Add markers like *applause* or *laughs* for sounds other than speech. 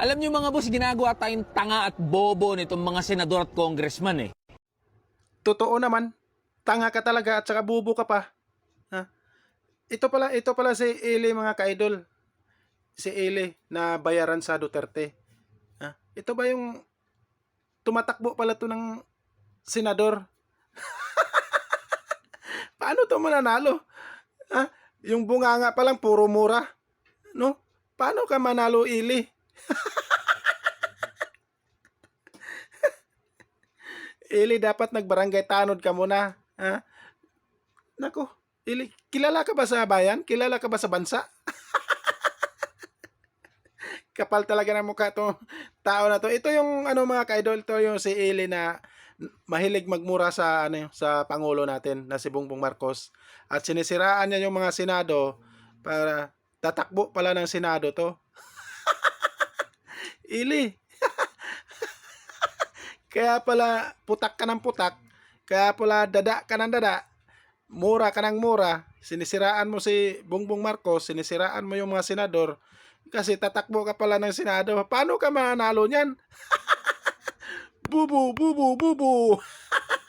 Alam niyo mga boss, ginagawa tayong tanga at bobo nitong mga senador at congressman eh. Totoo naman. Tanga ka talaga at saka bubo ka pa. Ha? Ito pala, ito pala si Eli mga kaidol. Si Eli na bayaran sa Duterte. Ha? Ito ba yung tumatakbo pala to ng senador? *laughs* Paano to mananalo? Ha? Yung bunganga pa lang puro mura. No? Paano ka manalo Eli? *laughs* Ili, dapat nagbarangay tanod ka muna. Ha? Nako, Ili, kilala ka ba sa bayan? Kilala ka ba sa bansa? *laughs* Kapal talaga ng mukha to tao na to. Ito yung ano mga ka-idol, to yung si Ili na mahilig magmura sa ano sa pangulo natin na si Bongbong Marcos at sinisiraan niya yung mga senado para tatakbo pala ng senado to. Ili, kaya pala putak ka ng putak, kaya pala dada ka ng dada, mura ka ng mura, sinisiraan mo si Bongbong Marcos, sinisiraan mo yung mga senador, kasi tatakbo ka pala ng senado. Paano ka manalo niyan? *laughs* bubu, bubu, bubu. *laughs*